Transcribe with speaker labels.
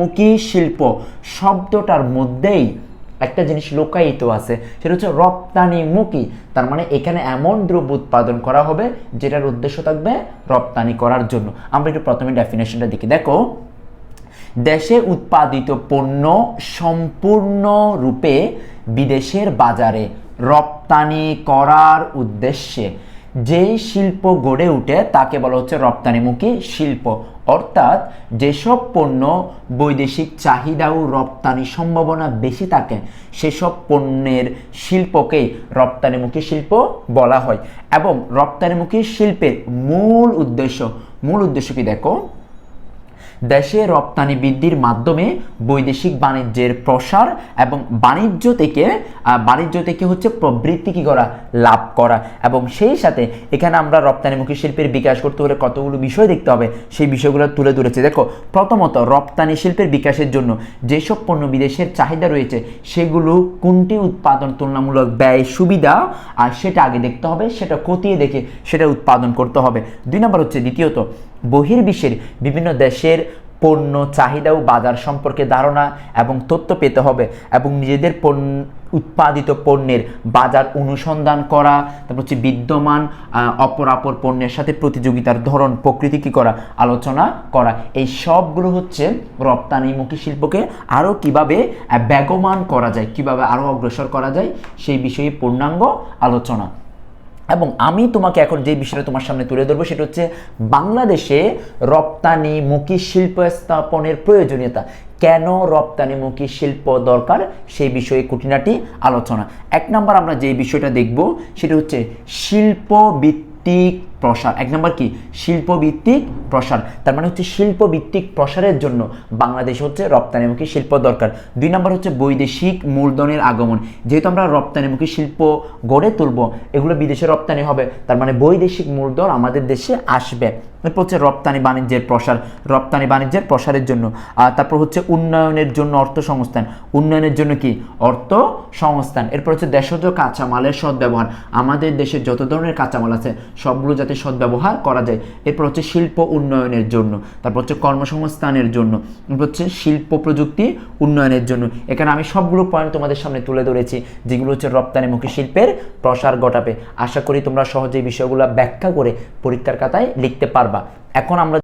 Speaker 1: মুখী শিল্প শব্দটার মধ্যেই একটা জিনিস লুকায়িত আছে, সেটা হচ্ছে রপ্তানিমুখী তার মানে এখানে এমন দ্রব্য উৎপাদন করা হবে যেটার উদ্দেশ্য থাকবে রপ্তানি করার জন্য। আমরা একটু প্রথমে ডেফিনেশনটা দেখি। দেখো, দেশে উৎপাদিত পণ্য সম্পূর্ণরূপে বিদেশের বাজারে রপ্তানি করার উদ্দেশ্যে। যেই শিল্প গড়ে উঠে তাকে বলা হচ্ছে রপ্তানিমুখী শিল্প। অর্থাৎ যেসব পণ্য বৈদেশিক চাহিদা ও রপ্তানি সম্ভাবনা বেশি থাকে, সেসব পণ্যের শিল্পকেই রপ্তানিমুখী শিল্প বলা হয়। এবং রপ্তানিমুখী শিল্পের মূল উদ্দেশ্য মূল উদ্দেশ্য কি দেখো? দেশে রপ্তানি বৃদ্ধির মাধ্যমে বৈদেশিক বাণিজ্যের প্রসার এবং বাণিজ্য থেকে বাণিজ্য থেকে হচ্ছে প্রবৃত্তি কি করা? লাভ করা। এবং সেই সাথে এখানে আমরা রপ্তানিমুখী শিল্পের বিকাশ করতে হলে কতগুলো বিষয় দেখতে হবে, সেই বিষয়গুলো তুলে ধরেছে। দেখো, প্রথমত রপ্তানি শিল্পের বিকাশের জন্য যেসব পণ্য বিদেশের চাহিদা রয়েছে, সেগুলো কোনটি উৎপাদন তুলনামূলক ব্যয় সুবিধা, আর সেটা আগে দেখতে হবে, সেটা খতিয়ে দেখে সেটা উৎপাদন করতে হবে। দুই নম্বর হচ্ছে দ্বিতীয়ত, বহির্বিশ্বের বিভিন্ন দেশের পণ্য চাহিদা ও বাজার সম্পর্কে ধারণা এবং তথ্য পেতে হবে এবং নিজেদের পণ্য উৎপাদিত পণ্যের বাজার অনুসন্ধান করা তারপর হচ্ছে বিদ্যমান আহ, অপরাপর পণ্যের সাথে প্রতিযোগিতার ধরন প্রকৃতি কী করা আলোচনা করা। এই সবগুলো হচ্ছে রপ্তানিমুখী শিল্পকে আরও কীভাবে বেগমান করা যায় কীভাবে আরও অগ্রসর করা যায় সেই বিষয়ে পূর্ণাঙ্গ আলোচনা। এবং আমি তোমাকে এখন যে বিষয়টা তোমার সামনে তুলে ধরবো, সেটা হচ্ছে বাংলাদেশে রপ্তানিমুখী শিল্প স্থাপনের প্রয়োজনীয়তা। কেন রপ্তানিমুখী শিল্প দরকার? সেই বিষয়ে কুটিনাটি আলোচনা। এক নম্বর আমরা যে বিষয়টা দেখব, সেটা হচ্ছে শিল্প ভিত্তিক প্রসার। এক নম্বর কি? শিল্পভিত্তিক প্রসার। তার মানে হচ্ছে শিল্পভিত্তিক প্রসারের জন্য বাংলাদেশ হচ্ছে রপ্তানিমুখী শিল্প দরকার। দুই নম্বর হচ্ছে বৈদেশিক মূলধনের আগমন। যেহেতু আমরা রপ্তানিমুখী শিল্প গড়ে তুলব, এগুলো বিদেশে রপ্তানি হবে, তার মানে বৈদেশিক মূলধন আমাদের দেশে আসবে। এরপর হচ্ছে রপ্তানি বাণিজ্যের প্রসার, রপ্তানি বাণিজ্যের প্রসারের জন্য। আর তারপর হচ্ছে উন্নয়নের জন্য অর্থ সংস্থান উন্নয়নের জন্য কি? অর্থ সংস্থান এরপর হচ্ছে দেশজ কাঁচামালের সদ্ব্যবহার। আমাদের দেশে যত ধরনের কাঁচামাল আছে, সবগুলো যাতে সদ্ব্যবহার করা যায়। এরপর হচ্ছে শিল্প উন্নয়নের জন্য। তারপর হচ্ছে কর্মসংস্থানের জন্য। হচ্ছে শিল্প প্রযুক্তি উন্নয়নের জন্য। এখানে আমি সবগুলো পয়েন্ট তোমাদের সামনে তুলে ধরেছি, যেগুলো হচ্ছে রপ্তানিমুখী শিল্পের প্রসার ঘটাবে। আশা করি তোমরা সহজে বিষয়গুলো ব্যাখ্যা করে পরীক্ষার খাতায় লিখতে পারবা। এখন আমরা